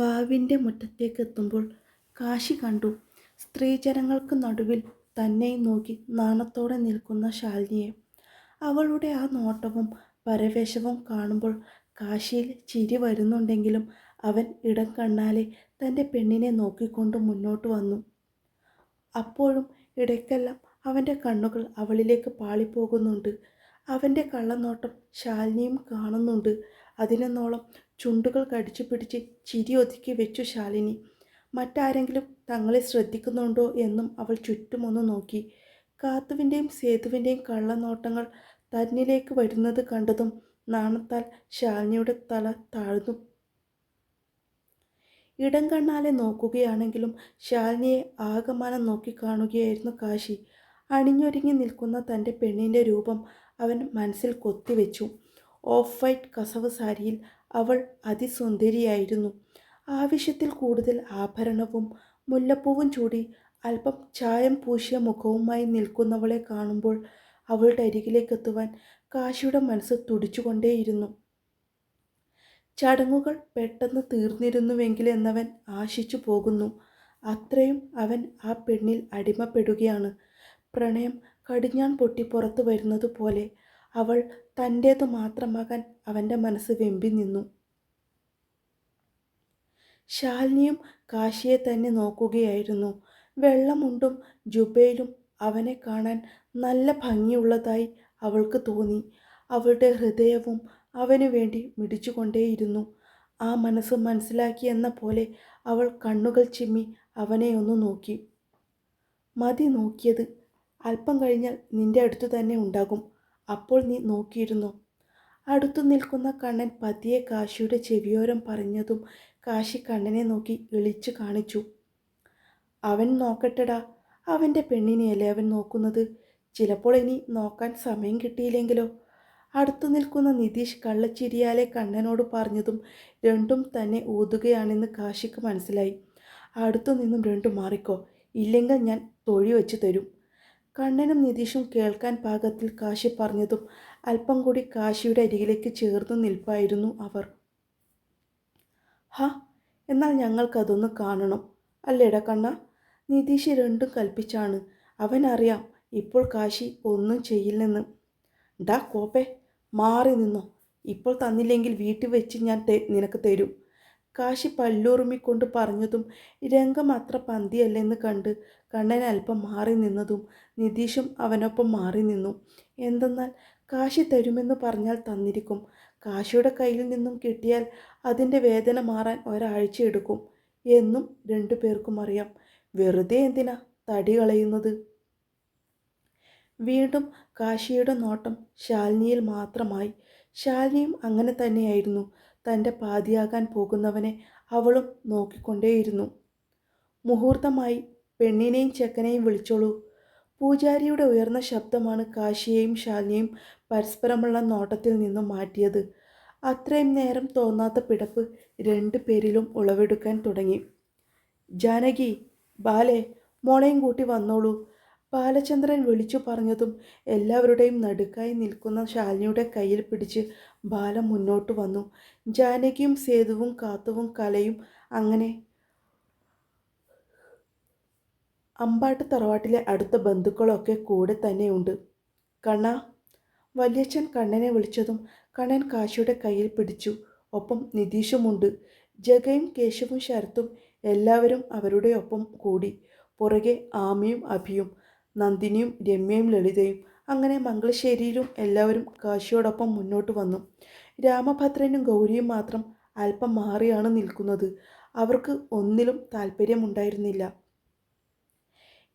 കാവിന്റെ മുറ്റത്തേക്ക് എത്തുമ്പോൾ കാശി കണ്ടു. സ്ത്രീജനങ്ങൾക്ക് നടുവിൽ തന്നെ നോക്കി നാണത്തോടെ നിൽക്കുന്ന ശാലിനിയെ. അവളുടെ ആ നോട്ടവും പരവേശവും കാണുമ്പോൾ കാശിയിൽ ചിരി വരുന്നുണ്ടെങ്കിലും അവൻ ഇടം കണ്ണാലെ തന്റെ പെണ്ണിനെ നോക്കിക്കൊണ്ട് മുന്നോട്ട് വന്നു. അപ്പോഴും ഇടയ്ക്കെല്ലാം അവന്റെ കണ്ണുകൾ അവളിലേക്ക് പാളിപ്പോകുന്നുണ്ട്. അവന്റെ കള്ളനോട്ടം ശാലിനിയും കാണുന്നുണ്ട്. അതിനെന്നോളം ചുണ്ടുകൾ കടിച്ചു പിടിച്ച് ചിരി ഒതുക്കി വെച്ചു ശാലിനി. മറ്റാരെങ്കിലും തങ്ങളെ ശ്രദ്ധിക്കുന്നുണ്ടോ എന്നും അവൾ ചുറ്റുമൊന്ന് നോക്കി. കാത്തുവിന്റെയും സേതുവിന്റെയും കള്ളനോട്ടങ്ങൾ തന്നിലേക്ക് വരുന്നത് കണ്ടതും നാണത്താൽ ശാലിനിയുടെ തല താഴ്ന്നു. ഇടം കണ്ണാലെ നോക്കുകയാണെങ്കിലും ശാലിനിയെ ആകമാനം നോക്കിക്കാണുകയായിരുന്നു കാശി. അണിഞ്ഞൊരുങ്ങി നിൽക്കുന്ന തന്റെ പെണ്ണിന്റെ രൂപം അവൻ മനസ്സിൽ കൊത്തിവെച്ചു. ഓഫ് വൈറ്റ് കസവ് സാരിയിൽ അവൾ അതിസുന്ദരിയായിരുന്നു. ആവശ്യത്തിൽ കൂടുതൽ ആഭരണവും മുല്ലപ്പൂവും ചൂടി അല്പം ചായം പൂശിയ മുഖവുമായി നിൽക്കുന്നവളെ കാണുമ്പോൾ അവളുടെ അരികിലേക്കെത്തുവാൻ കാശിയുടെ മനസ്സ് തുടിച്ചുകൊണ്ടേയിരുന്നു. ചടങ്ങുകൾ പെട്ടെന്ന് തീർന്നിരുന്നുവെങ്കിൽ എന്നവൻ ആശിച്ചു പോകുന്നു. അത്രയും അവൻ ആ പെണ്ണിൽ അടിമപ്പെടുകയാണ്. പ്രണയം കടിഞ്ഞാൻ പൊട്ടി പുറത്തു വരുന്നത് പോലെ അവൾ തന്റേത് മാത്രമാകാൻ അവന്റെ മനസ്സ് വെമ്പി നിന്നു. ശാലിനിയും കാശിയെ തന്നെ നോക്കുകയായിരുന്നു. വെള്ളമുണ്ടും ജുബയിലും അവനെ കാണാൻ നല്ല ഭംഗിയുള്ളതായി അവൾക്ക് തോന്നി. അവളുടെ ഹൃദയവും അവനു വേണ്ടി മിടിച്ചുകൊണ്ടേയിരുന്നു. ആ മനസ്സ് മനസ്സിലാക്കിയെന്ന പോലെ അവൾ കണ്ണുകൾ ചിമ്മി അവനെ ഒന്ന് നോക്കി. മതി നോക്കിയത്. അല്പം കഴിഞ്ഞാൽ നിന്റെ അടുത്തു തന്നെ ഉണ്ടാകും. അപ്പോൾ നീ നോക്കിയിരുന്നു. അടുത്തു നിൽക്കുന്ന കണ്ണൻ പതിയെ കാശിയുടെ ചെവിയോരം പറഞ്ഞതും കാശി കണ്ണനെ നോക്കി ഇളിച്ചു കാണിച്ചു. അവൻ നോക്കട്ടെടാ. അവന്റെ പെണ്ണിനെയല്ലേ അവൻ നോക്കുന്നത്? ചിലപ്പോൾ ഇനി നോക്കാൻ സമയം കിട്ടിയില്ലെങ്കിലോ? അടുത്തു നിൽക്കുന്ന നിതീഷ് കള്ളച്ചിരിയാലെ കണ്ണനോട് പറഞ്ഞതും രണ്ടും തന്നെ ഊതുകയാണെന്ന് കാശിക്ക് മനസ്സിലായി. അടുത്തു നിന്നും രണ്ടും മാറിക്കോ. ഇല്ലെങ്കിൽ ഞാൻ തൊഴി വെച്ച് തരും. കണ്ണനും നിതീഷും കേൾക്കാൻ പാകത്തിൽ കാശി പറഞ്ഞതും അല്പം കൂടി കാശിയുടെ അരികിലേക്ക് ചേർന്ന് നിൽപ്പായിരുന്നു അവർ. ഹ എന്നാൽ ഞങ്ങൾക്കതൊന്ന് കാണണം. അല്ലേട കണ്ണ നിതീഷ് രണ്ടും കൽപ്പിച്ചാണ്. അവനറിയാം ഇപ്പോൾ കാശി ഒന്നും ചെയ്യില്ലെന്ന്. ഡാ കോപ്പേ മാറി നിന്നോ. ഇപ്പോൾ തന്നില്ലെങ്കിൽ വീട്ടിൽ വെച്ച് ഞാൻ നിനക്ക് തരും. കാശി പല്ലുറുമിക്കൊണ്ട് പറഞ്ഞതും രംഗം അത്ര പന്തിയല്ലെന്ന് കണ്ട് കണ്ണൻ അല്പം മാറി നിന്നതും നിതീഷും അവനൊപ്പം മാറി നിന്നു. എന്തെന്നാൽ കാശി തരുമെന്ന് പറഞ്ഞാൽ തന്നിരിക്കും. കാശിയുടെ കയ്യിൽ നിന്നും കിട്ടിയാൽ അതിന്റെ വേദന മാറാൻ ഒരാഴ്ച എടുക്കും എന്നും രണ്ടു പേർക്കും അറിയാം. വെറുതെ എന്തിനാ തടി കളയുന്നത്? വീണ്ടും കാശിയുടെ നോട്ടം ശാലിനിയിൽ മാത്രമായി. ശാലിനിയും അങ്ങനെ തന്നെയായിരുന്നു. തന്റെ പാതിയാകാൻ പോകുന്നവനെ അവളും നോക്കിക്കൊണ്ടേയിരുന്നു. മുഹൂർത്തമായി പെണ്ണിനെയും ചെക്കനെയും വിളിച്ചോളൂ. പൂജാരിയുടെ ഉയർന്ന ശബ്ദമാണ് കാശിയെയും ശാലിനിയും പരസ്പരമുള്ള നോട്ടത്തിൽ നിന്നും മാറ്റിയത്. അത്രയും നേരം തോന്നാത്ത പിടപ്പ് രണ്ടു പേരിലും ഉളവെടുക്കാൻ തുടങ്ങി. ജാനകി ബാലെ മോളെയും കൂട്ടി വന്നോളൂ. ബാലചന്ദ്രൻ വിളിച്ചു പറഞ്ഞതും എല്ലാവരുടെയും നടുക്കായി നിൽക്കുന്ന ശാലിനിയുടെ കയ്യിൽ പിടിച്ച് ബാല മുന്നോട്ട് വന്നു. ജാനകിയും സേതുവും കാത്തുവും കലയും അങ്ങനെ അമ്പാട്ട് തറവാട്ടിലെ അടുത്ത ബന്ധുക്കളൊക്കെ കൂടെ തന്നെയുണ്ട്. കണ്ണ വല്യച്ഛൻ കണ്ണനെ വിളിച്ചതും കണ്ണൻ കാശിയുടെ കയ്യിൽ പിടിച്ചു. ഒപ്പം നിതീഷുമുണ്ട്. ജഗയും കേശവും ശരത്തും എല്ലാവരും അവരുടെ ഒപ്പം കൂടി. പുറകെ ആമയും അഭിയും. നന്ദിനിയും രമ്യയും ലളിതയും. അങ്ങനെ മംഗളശ്ശേരിയിലും എല്ലാവരും കാശിയോടൊപ്പം മുന്നോട്ട് വന്നു. രാമഭദ്രനും ഗൗരിയും മാത്രം അല്പം മാറിയാണ് നിൽക്കുന്നത്. അവർക്ക് ഒന്നിലും താല്പര്യമുണ്ടായിരുന്നില്ല.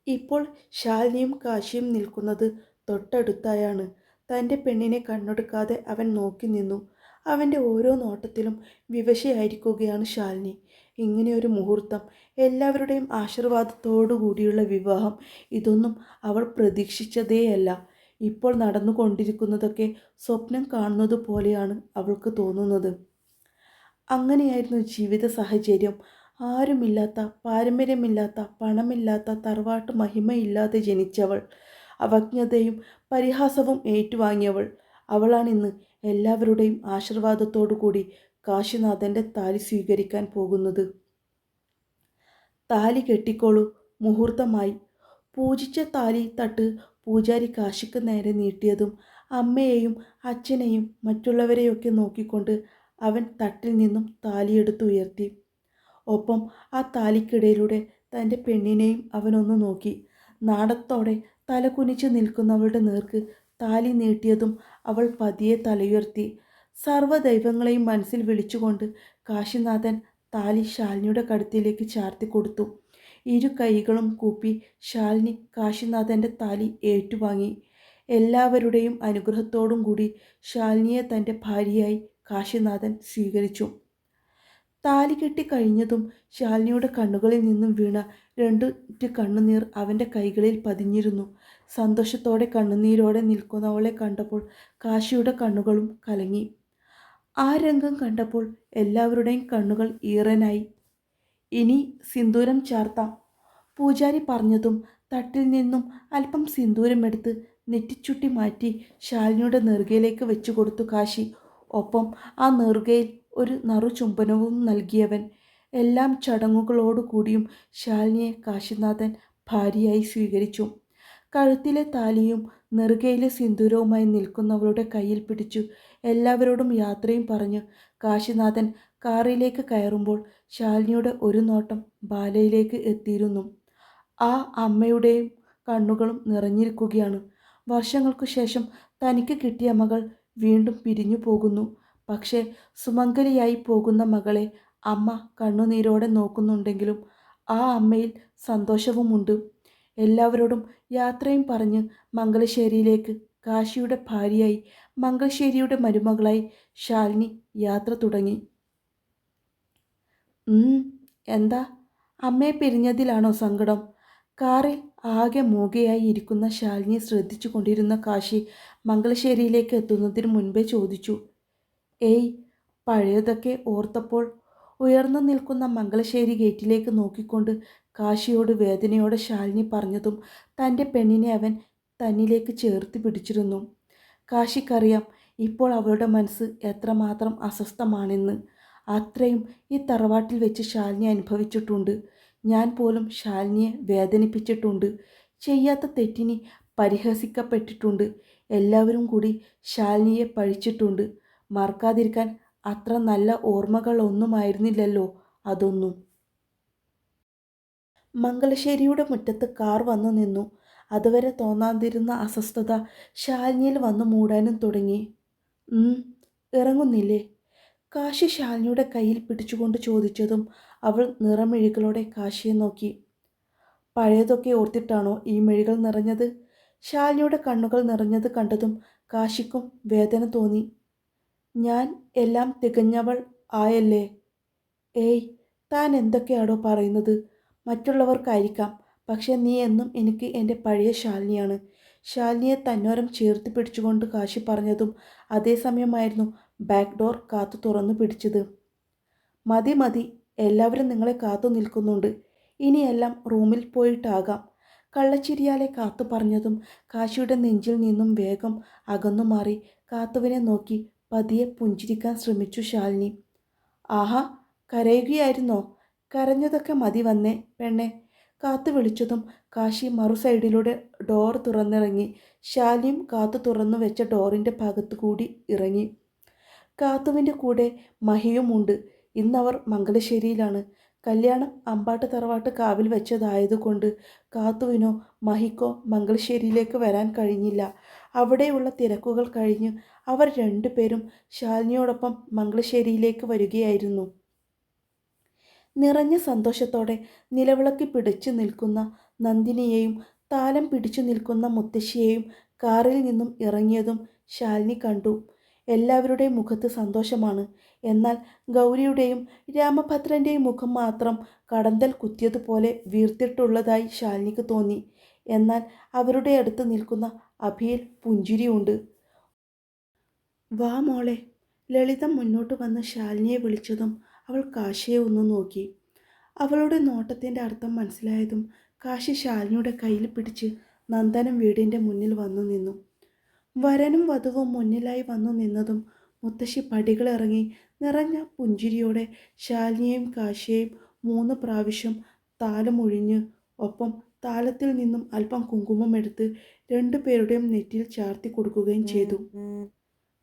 ഇപ്പോൾ ശാലിനിയും കാശിയും നിൽക്കുന്നത് തൊട്ടടുത്തായാണ്. തന്റെ പെണ്ണിനെ കണ്ണെടുക്കാതെ അവൻ നോക്കി നിന്നു. അവന്റെ ഓരോ നോട്ടത്തിലും വിവശയായിരിക്കുകയാണ് ശാലിനി. ഇങ്ങനെയൊരു മുഹൂർത്തം എല്ലാവരുടെയും ആശീർവാദത്തോടു കൂടിയുള്ള വിവാഹം ഇതൊന്നും അവൾ പ്രതീക്ഷിച്ചതേയല്ല. ഇപ്പോൾ നടന്നുകൊണ്ടിരിക്കുന്നതൊക്കെ സ്വപ്നം കാണുന്നത് പോലെയാണ് അവൾക്ക് തോന്നുന്നത്. അങ്ങനെയായിരുന്നു ജീവിത സാഹചര്യം. ആരുമില്ലാത്ത പാരമ്പര്യമില്ലാത്ത പണമില്ലാത്ത തറവാട്ട് മഹിമയില്ലാതെ ജനിച്ചവൾ. അവജ്ഞതയും പരിഹാസവും ഏറ്റുവാങ്ങിയവൾ. അവളാണിന്ന് എല്ലാവരുടെയും ആശീർവാദത്തോടു കൂടി കാശിനാഥന്റെ താലി സ്വീകരിക്കാൻ പോകുന്നത്. താലി കെട്ടിക്കോളൂ മുഹൂർത്തമായി. പൂജിച്ച താലി തട്ട് പൂജാരി കാശിക്ക് നേരെ നീട്ടിയതും അമ്മയെയും അച്ഛനെയും മറ്റുള്ളവരെയൊക്കെ നോക്കിക്കൊണ്ട് അവൻ തട്ടിൽ നിന്നും താലിയെടുത്തുയർത്തി ഒപ്പം ആ താലിക്കിടയിലൂടെ തന്റെ പെണ്ണിനെയും അവനൊന്ന് നോക്കി. നാടത്തോടെ തലകുനിച്ച് നിൽക്കുന്നവളുടെ നേർക്ക് താലി നീട്ടിയതും അവൾ പതിയെ തലയുയർത്തി. സർവദൈവങ്ങളെയും മനസ്സിൽ വിളിച്ചുകൊണ്ട് കാശിനാഥൻ താലി ശാലിനിയുടെ കടുത്തിലേക്ക് ചാർത്തി കൊടുത്തു. ഇരു കൈകളും കൂപ്പി ശാലിനി കാശിനാഥന്റെ താലി ഏറ്റുവാങ്ങി. എല്ലാവരുടെയും അനുഗ്രഹത്തോടും കൂടി ശാലിനിയെ തന്റെ ഭാര്യയായി കാശിനാഥൻ സ്വീകരിച്ചു. താലി കെട്ടി കഴിഞ്ഞതും ശാലിനിയുടെ കണ്ണുകളിൽ നിന്നും വീണ രണ്ടു കണ്ണുനീർ അവന്റെ കൈകളിൽ പതിഞ്ഞിരുന്നു. സന്തോഷത്തോടെ കണ്ണുനീരോടെ നിൽക്കുന്നവളെ കണ്ടപ്പോൾ കാശിയുടെ കണ്ണുകളും കലങ്ങി. ആ രംഗം കണ്ടപ്പോൾ എല്ലാവരുടെയും കണ്ണുകൾ ഈറനായി. ഇനി സിന്ദൂരം ചാർത്താം പൂജാരി പറഞ്ഞതും തട്ടിൽ നിന്നും അല്പം സിന്ദൂരമെടുത്ത് നെറ്റിച്ചുട്ടി മാറ്റി ശാലിനിയുടെ നെറുകയിലേക്ക് വെച്ചു കൊടുത്തു കാശി. ഒപ്പം ആ നെറുകയിൽ ഒരു നറു ചുംബനവും നൽകിയവൻ. എല്ലാം ചടങ്ങുകളോടുകൂടിയും ശാലിനിയെ കാശിനാഥൻ ഭാര്യയായി സ്വീകരിച്ചു. കഴുത്തിലെ താലിയും നെറുകയിലെ സിന്ദൂരവുമായി നിൽക്കുന്നവളുടെ കയ്യിൽ പിടിച്ചു. എല്ലാവരോടും യാത്രയും പറഞ്ഞ്. കാശിനാഥൻ കാറിലേക്ക് കയറുമ്പോൾ ശാലിനിയുടെ ഒരു നോട്ടം ബാലയിലേക്ക് എത്തിയിരുന്നു. ആ അമ്മയുടെയും കണ്ണുകളും നിറഞ്ഞിരിക്കുകയാണ്. വർഷങ്ങൾക്കു ശേഷം തനിക്ക് കിട്ടിയ മകൾ വീണ്ടും പിരിഞ്ഞു പോകുന്നു. പക്ഷേ സുമംഗലിയായി പോകുന്ന മകളെ അമ്മ കണ്ണുനീരോടെ നോക്കുന്നുണ്ടെങ്കിലും ആ അമ്മയിൽ സന്തോഷവുമുണ്ട്. എല്ലാവരോടും യാത്രയും പറഞ്ഞ് മംഗലശ്ശേരിയിലേക്ക് കാശിയുടെ ഭാര്യയായി മംഗലശ്ശേരിയുടെ മരുമകളായി ശാലിനി യാത്ര തുടങ്ങി. എന്താ? അമ്മയെ പിരിഞ്ഞതിലാണോ സങ്കടം? കാറിൽ ആകെ മൂകയായി ഇരിക്കുന്ന ശാലിനി ശ്രദ്ധിച്ചു കൊണ്ടിരുന്ന കാശി മംഗലശ്ശേരിയിലേക്ക് എത്തുന്നതിന് മുൻപേ ചോദിച്ചു. ഏയ് പഴയതൊക്കെ ഓർത്തപ്പോൾ ഉയർന്നു നിൽക്കുന്ന മംഗലശ്ശേരി ഗേറ്റിലേക്ക് നോക്കിക്കൊണ്ട് കാശിയോട് വേദനയോടെ ശാലിനി പറഞ്ഞതും തന്റെ പെണ്ണിനെ അവൻ തന്നിലേക്ക് ചേർത്ത് പിടിച്ചിരുന്നു. കാശിക്കറിയാം ഇപ്പോൾ അവളുടെ മനസ്സ് എത്രമാത്രം അസ്വസ്ഥമാണെന്ന്. അത്രയും ഈ തറവാട്ടിൽ വെച്ച് ശാലിനി അനുഭവിച്ചിട്ടുണ്ട്. ഞാൻ പോലും ശാലിനിയെ വേദനിപ്പിച്ചിട്ടുണ്ട്. ചെയ്യാത്ത തെറ്റിനി പരിഹസിക്കപ്പെട്ടിട്ടുണ്ട്. എല്ലാവരും കൂടി ശാലിനിയെ പഴിച്ചിട്ടുണ്ട്. മറക്കാതിരിക്കാൻ അത്ര നല്ല ഓർമ്മകളൊന്നുമായിരുന്നില്ലല്ലോ അതൊന്നും. മംഗലശ്ശേരിയുടെ മുറ്റത്ത് കാർ വന്നു നിന്നു. അതുവരെ തോന്നാതിരുന്ന അസ്വസ്ഥത ശാലിനിയിൽ വന്നു മൂടാനും തുടങ്ങി. ഇറങ്ങുന്നില്ലേ കാശി ശാലിനിയുടെ കയ്യിൽ പിടിച്ചുകൊണ്ട് ചോദിച്ചതും അവൾ നിറമെഴികളോടെ കാശിയെ നോക്കി. പഴയതൊക്കെ ഓർത്തിട്ടാണോ ഈ മെഴികൾ നിറഞ്ഞത് ശാലിനിയുടെ കണ്ണുകൾ നിറഞ്ഞത് കണ്ടതും കാശിക്കും വേദന തോന്നി. ഞാൻ എല്ലാം തികഞ്ഞവൾ ആയല്ലേ? ഏയ് താൻ എന്തൊക്കെയാണോ പറയുന്നത്? മറ്റുള്ളവർക്കായിരിക്കാം. പക്ഷെ നീ എന്നും എനിക്ക് എന്റെ പഴയ ശാലിനിയാണ്. ശാലിനിയെ തന്നോരം ചേർത്ത് പിടിച്ചുകൊണ്ട് കാശി പറഞ്ഞതും അതേസമയമായിരുന്നു ബാക്ക് ഡോർ കാത്തു തുറന്നു പിടിച്ചത്. മതി മതി. എല്ലാവരും നിങ്ങളെ കാത്തു നിൽക്കുന്നുണ്ട്. ഇനിയെല്ലാം റൂമിൽ പോയിട്ടാകാം. കള്ളച്ചിരിയാലെ കാത്തു പറഞ്ഞതും കാശിയുടെ നെഞ്ചിൽ നിന്നും വേഗം അകന്നു മാറി കാത്തുവിനെ നോക്കി പതിയെ പുഞ്ചിരിക്കാൻ ശ്രമിച്ചു ശാലിനി. ആഹാ കരയുകയായിരുന്നോ? കരഞ്ഞതൊക്കെ മതി വന്നേ പെണ്ണെ. കാത്തു വിളിച്ചതും കാശി മറു സൈഡിലൂടെ ഡോർ തുറന്നിറങ്ങി. ശാലിയും കാത്തു തുറന്നു വെച്ച ഡോറിന്റെ ഭാഗത്തു കൂടി ഇറങ്ങി. കാത്തുവിന്റെ കൂടെ മഹിയുമുണ്ട് ഇന്നവർ മംഗലശ്ശേരിയിലാണ്. കല്യാണം അമ്പാട്ട് തറവാട്ട് കാവിൽ വെച്ചതായതുകൊണ്ട് കാത്തുവിനോ മഹിക്കോ മംഗലശ്ശേരിയിലേക്ക് വരാൻ കഴിഞ്ഞില്ല. അവിടെയുള്ള തിരക്കുകൾ കഴിഞ്ഞ് അവർ രണ്ടുപേരും ശാലിനിയോടൊപ്പം മംഗലശ്ശേരിയിലേക്ക് വരികയായിരുന്നു. നിറഞ്ഞ സന്തോഷത്തോടെ നിലവിളക്കി പിടിച്ചു നിൽക്കുന്ന നന്ദിനിയെയും താലം പിടിച്ചു നിൽക്കുന്ന മുത്തശ്ശിയെയും കാറിൽ നിന്നും ഇറങ്ങിയതും ശാലിനി കണ്ടു. എല്ലാവരുടെയും മുഖത്ത് സന്തോഷമാണ്. എന്നാൽ ഗൗരിയുടെയും രാമഭദ്രന്റെയും മുഖം മാത്രം കടന്തൽ കുത്തിയതുപോലെ വീർത്തിട്ടുള്ളതായി ശാലിനിക്ക് തോന്നി. എന്നാൽ അവരുടെ അടുത്ത് നിൽക്കുന്ന അഭിയിൽ പുഞ്ചിരിയുണ്ട്. വാ മോളെ ലളിതം മുന്നോട്ട് വന്ന് ശാലിനിയെ വിളിച്ചതും അവൾ കാശിയെ ഒന്ന് നോക്കി. അവളുടെ നോട്ടത്തിന്റെ അർത്ഥം മനസ്സിലായതും കാശി ശാലിനിയുടെ കയ്യിൽ പിടിച്ച് നന്ദനം വീടിന്റെ മുന്നിൽ വന്നു നിന്നു. വരനും വധുവും മുന്നിലായി വന്നു നിന്നതും മുത്തശ്ശി പടികളിറങ്ങി നിറഞ്ഞ പുഞ്ചിരിയോടെ ശാലിനിയെയും കാശിയെയും മൂന്ന് പ്രാവശ്യം താലമൊഴിഞ്ഞ് ഒപ്പം താലത്തിൽ നിന്നും അല്പം കുങ്കുമം എടുത്ത് രണ്ടുപേരുടെയും നെറ്റിയിൽ ചാർത്തി കൊടുക്കുകയും ചെയ്തു.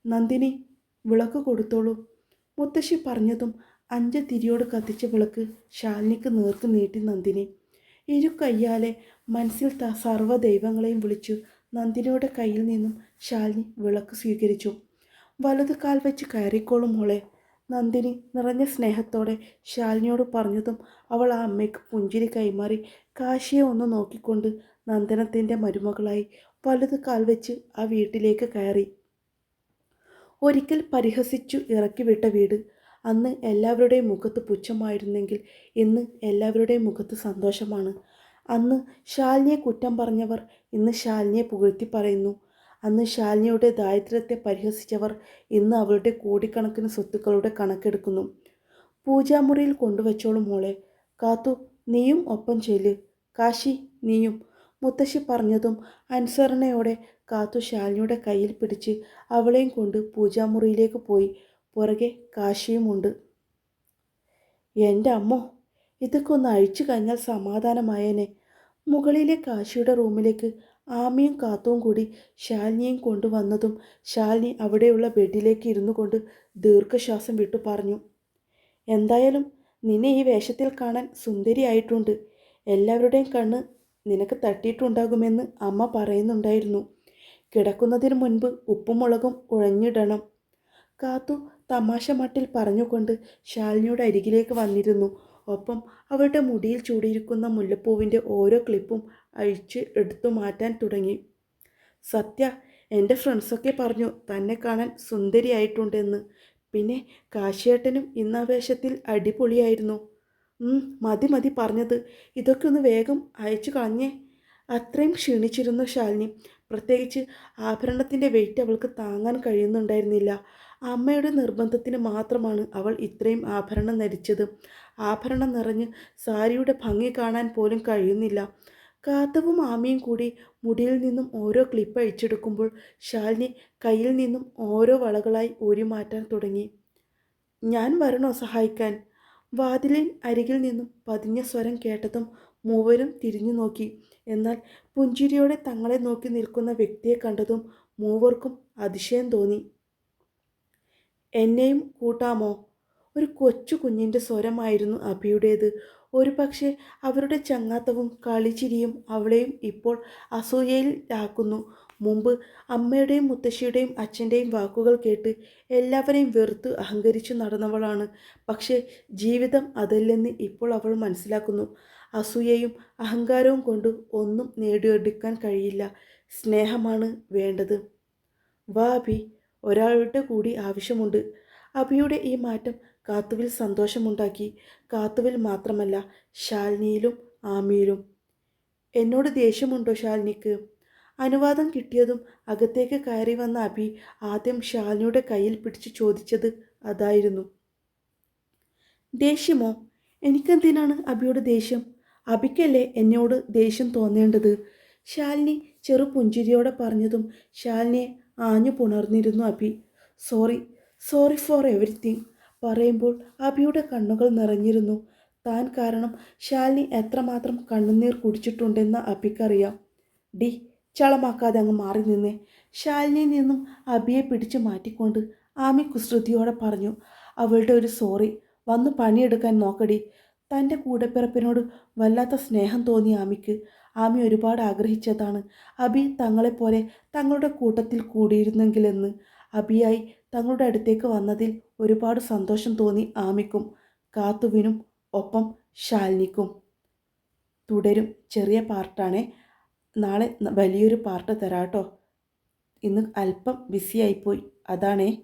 നന്ദിനി വിളക്ക് കൊടുത്തോളൂ മുത്തശ്ശി പറഞ്ഞതും അഞ്ച് തിരിയോട് കത്തിച്ച വിളക്ക് ശാലിനിക്ക് നേർക്ക് നീട്ടി നന്ദിനി. ഇരു കയ്യാലെ മനസ്സിൽ ത സർവ ദൈവങ്ങളെയും വിളിച്ചു നന്ദിനിയുടെ കയ്യിൽ നിന്നും ശാലിനി വിളക്ക് സ്വീകരിച്ചു. വലത് കാൽ വെച്ച് കയറിക്കോളും മോളെ. നന്ദിനി നിറഞ്ഞ സ്നേഹത്തോടെ ശാലിനിയോട് പറഞ്ഞതും അവൾ ആ അമ്മയ്ക്ക് പുഞ്ചിരി കൈമാറി കാശിയെ ഒന്ന് നോക്കിക്കൊണ്ട് നന്ദനത്തിന്റെ മരുമകളായി വലത് കാൽ വെച്ച് ആ വീട്ടിലേക്ക് കയറി. ഒരിക്കൽ പരിഹസിച്ചു ഇറക്കിവിട്ട വീട് അന്ന് എല്ലാവരുടെയും മുഖത്ത് പുച്ഛമായിരുന്നെങ്കിൽ ഇന്ന് എല്ലാവരുടെയും മുഖത്ത് സന്തോഷമാണ്. അന്ന് ശാലിനിയെ കുറ്റം പറഞ്ഞവർ ഇന്ന് ശാലിനിയെ പുകഴ്ത്തി പറയുന്നു. അന്ന് ശാലിനിയുടെ ദാരിദ്ര്യത്തെ പരിഹസിച്ചവർ ഇന്ന് അവളുടെ കോടിക്കണക്കിന് സ്വത്തുക്കളുടെ കണക്കെടുക്കുന്നു. പൂജാമുറിയിൽ കൊണ്ടുവച്ചോളും മോളെ. കാത്തു നീയും ഒപ്പം ചെല്ല്. കാശി നീയും. മുത്തശ്ശി പറഞ്ഞതും അനുസരണയോടെ കാത്തു ശാലിനിയുടെ കയ്യിൽ പിടിച്ച് അവളെയും കൊണ്ട് പൂജാമുറിയിലേക്ക് പോയി. പുറകെ കാശിയുമുണ്ട്. എന്റെ അമ്മോ ഇതൊക്കെ ഒന്ന് അഴിച്ചു കഴിഞ്ഞാൽ സമാധാനമായേനെ. മുകളിലെ കാശിയുടെ റൂമിലേക്ക് ആമിയും കാത്തും കൂടി ശാലിനിയും കൊണ്ടുവന്നതും ശാലിനി അവിടെയുള്ള ബെഡിലേക്ക് ഇരുന്നു കൊണ്ട് ദീർഘശ്വാസം വിട്ടു പറഞ്ഞു എന്തായാലും നിന്നെ ഈ വേഷത്തിൽ കാണാൻ സുന്ദരിയായിട്ടുണ്ട് എല്ലാവരുടെയും കണ്ണ് നിനക്ക് തട്ടിയിട്ടുണ്ടാകുമെന്ന് അമ്മ പറയുന്നുണ്ടായിരുന്നു. കിടക്കുന്നതിന് മുൻപ് ഉപ്പും മുളകും ഉഴഞ്ഞിടണം കാത്തു തമാശ മട്ടിൽ പറഞ്ഞുകൊണ്ട് ശാലിനിയുടെ അരികിലേക്ക് വന്നിരുന്നു. ഒപ്പം അവളുടെ മുടിയിൽ ചൂടിയിരിക്കുന്ന മുല്ലപ്പൂവിന്റെ ഓരോ ക്ലിപ്പും അഴിച്ച് എടുത്തു മാറ്റാൻ തുടങ്ങി. സത്യ എന്റെ ഫ്രണ്ട്സൊക്കെ പറഞ്ഞു തന്നെ കാണാൻ സുന്ദരിയായിട്ടുണ്ടെന്ന്. പിന്നെ കാശിയേട്ടനും ഇന്നാവേശത്തിൽ അടിപൊളിയായിരുന്നു. മതി മതി പറഞ്ഞത്. ഇതൊക്കെ ഒന്ന് വേഗം അയച്ചു കളഞ്ഞേ. അത്രയും ക്ഷീണിച്ചിരുന്നു ശാലിനി പ്രത്യേകിച്ച് ആഭരണത്തിന്റെ വെയിറ്റ് അവൾക്ക് താങ്ങാൻ കഴിയുന്നുണ്ടായിരുന്നില്ല. അമ്മയുടെ നിർബന്ധത്തിന് മാത്രമാണ് അവൾ ഇത്രയും ആഭരണം ധരിച്ചത്. ആഭരണം നിറഞ്ഞ് സാരിയുടെ ഭംഗി കാണാൻ പോലും കഴിയുന്നില്ല. കാത്തവും ആമയും കൂടി മുടിയിൽ നിന്നും ഓരോ ക്ലിപ്പ് അഴിച്ചെടുക്കുമ്പോൾ ശാലിനി കയ്യിൽ നിന്നും ഓരോ വളകളായി ഊരി മാറ്റാൻ തുടങ്ങി. ഞാൻ വരണോ സഹായിക്കാൻ? വാതിലിൻ അരികിൽ നിന്നും പതിഞ്ഞ സ്വരം കേട്ടതും മൂവരും തിരിഞ്ഞു നോക്കി. എന്നാൽ പുഞ്ചിരിയോടെ തങ്ങളെ നോക്കി നിൽക്കുന്ന വ്യക്തിയെ കണ്ടതും മൂവർക്കും അതിശയം തോന്നി. എന്നെയും കൂട്ടാമോ? ഒരു കൊച്ചു കുഞ്ഞിന്റെ സ്വരമായിരുന്നു അഭിയുടേത്. ഒരു പക്ഷേ അവരുടെ ചങ്ങാത്തവും കളിച്ചിരിയും അവളെയും ഇപ്പോൾ അസൂയയിൽ അസൂയയിലാക്കുന്നു മുമ്പ് അമ്മയുടെയും മുത്തശ്ശിയുടെയും അച്ഛന്റെയും വാക്കുകൾ കേട്ട് എല്ലാവരെയും വെറുത്ത് അഹങ്കരിച്ചു നടന്നവളാണ്. പക്ഷേ ജീവിതം അതല്ലെന്ന് ഇപ്പോൾ അവൾ മനസ്സിലാക്കുന്നു. അസൂയയും അഹങ്കാരവും കൊണ്ട് ഒന്നും നേടിയെടുക്കാൻ കഴിയില്ല. സ്നേഹമാണ് വേണ്ടത്. വാ അഭി. ഒരാളുടെ കൂടി ആവശ്യമുണ്ട്. അഭിയുടെ ഈ മാറ്റം കാത്തുവിൽ സന്തോഷമുണ്ടാക്കി. കാത്തുവിൽ മാത്രമല്ല ശാലിനിയിലും ആമിയിലും. എന്നോട് ദേഷ്യമുണ്ടോ ശാലിനിക്ക്? അനുവാദം കിട്ടിയതും അകത്തേക്ക് കയറി വന്ന അഭി ആദ്യം ശാലിനിയുടെ കയ്യിൽ പിടിച്ച് ചോദിച്ചത് അതായിരുന്നു. ദേഷ്യമോ? എനിക്കെന്തിനാണ് അഭിയോട് ദേഷ്യം? അഭിക്കല്ലേ എന്നോട് ദേഷ്യം തോന്നേണ്ടത്? ശാലിനി ചെറു പുഞ്ചിരിയോടെ പറഞ്ഞതും ശാലിനിയെ ആഞ്ഞു പുണർന്നിരുന്നു Abhi. Sorry sorry for everything പറയുമ്പോൾ അഭിയുടെ കണ്ണുകൾ നിറഞ്ഞിരുന്നു. താൻ കാരണം ശാലിനി എത്രമാത്രം കണ്ണുനീർ കുടിച്ചിട്ടുണ്ടെന്ന് അഭിക്കറിയാം. ഡി ചളമാക്കാതെ അങ്ങ് മാറി നിന്നേ. ശാലിനിയിൽ നിന്നും അഭിയെ പിടിച്ചു മാറ്റിക്കൊണ്ട് ആമി കുസൃതിയോടെ പറഞ്ഞു അവളുടെ ഒരു സോറി വന്ന് പണിയെടുക്കാൻ നോക്കടി. തന്റെ കൂടെപ്പിറപ്പിനോട് വല്ലാത്ത സ്നേഹം തോന്നി ആമിക്ക്. ആമി ഒരുപാട് ആഗ്രഹിച്ചതാണ്. അബി തങ്ങളെപ്പോലെ തങ്ങളുടെ കൂട്ടത്തിൽ കൂടിയിരുന്നെങ്കിലെന്ന്. അബിയായി തങ്ങളുടെ അടുത്തേക്ക് വന്നതിൽ ഒരുപാട് സന്തോഷം തോന്നി ആമിക്കും കാത്തുവിനും ഒപ്പം ശാലിനിക്കും. തുടരും. ചെറിയ പാർട്ടാണേ. നാളെ വലിയൊരു പാർട്ട് തരാട്ടോ. ഇന്ന് അല്പം ബിസിയായിപ്പോയി. അതാണേ.